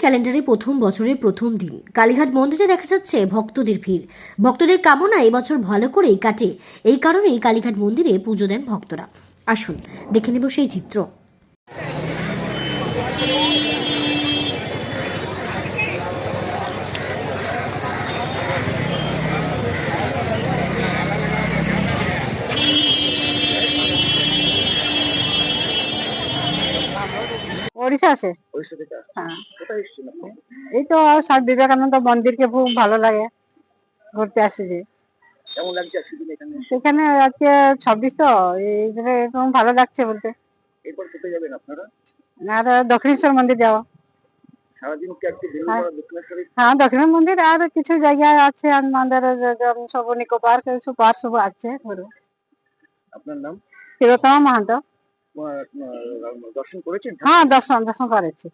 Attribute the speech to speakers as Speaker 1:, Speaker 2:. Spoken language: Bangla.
Speaker 1: ক্যালেন্ডারে প্রথম বছরের প্রথম দিন। কালীঘাট মন্দিরে দেখা যাচ্ছে ভক্তদের ভিড়। ভক্তদের কামনা এবছর ভালো করেই কাটে। এই কারণেই কালীঘাট মন্দিরে পুজো দেন ভক্তরা। আসুন, দেখে নেব সেই চিত্র।
Speaker 2: ওড়িশা
Speaker 3: আসছেন।
Speaker 2: হ্যাঁ। এই তো স্বামী বিবেকানন্দ মন্দিরকে খুব ভালো লাগে ঘুরতে
Speaker 3: দিন এখানে?
Speaker 2: সেখানে আজকে ছাব্বিশ তো এই জন্য এরকম ভালো লাগছে বলতে।
Speaker 3: এরপর কোথায় যাবেন আপনারা?
Speaker 2: আর দক্ষিণেশ্বর মন্দির যাওয়া হ্যাঁ।
Speaker 3: বেলুড়মঠ
Speaker 2: হ্যাঁ দক্ষিণ মন্দির আর কিছু জায়গা আছে আমাদের সব নিকো পার্ক সব পার্ক সব আছে। ঘুরে
Speaker 3: আপনার নাম?
Speaker 2: তিলোত্তমা মাহাতো
Speaker 3: দর্শন করেছেন?
Speaker 2: হ্যাঁ দর্শন দর্শন করেছি।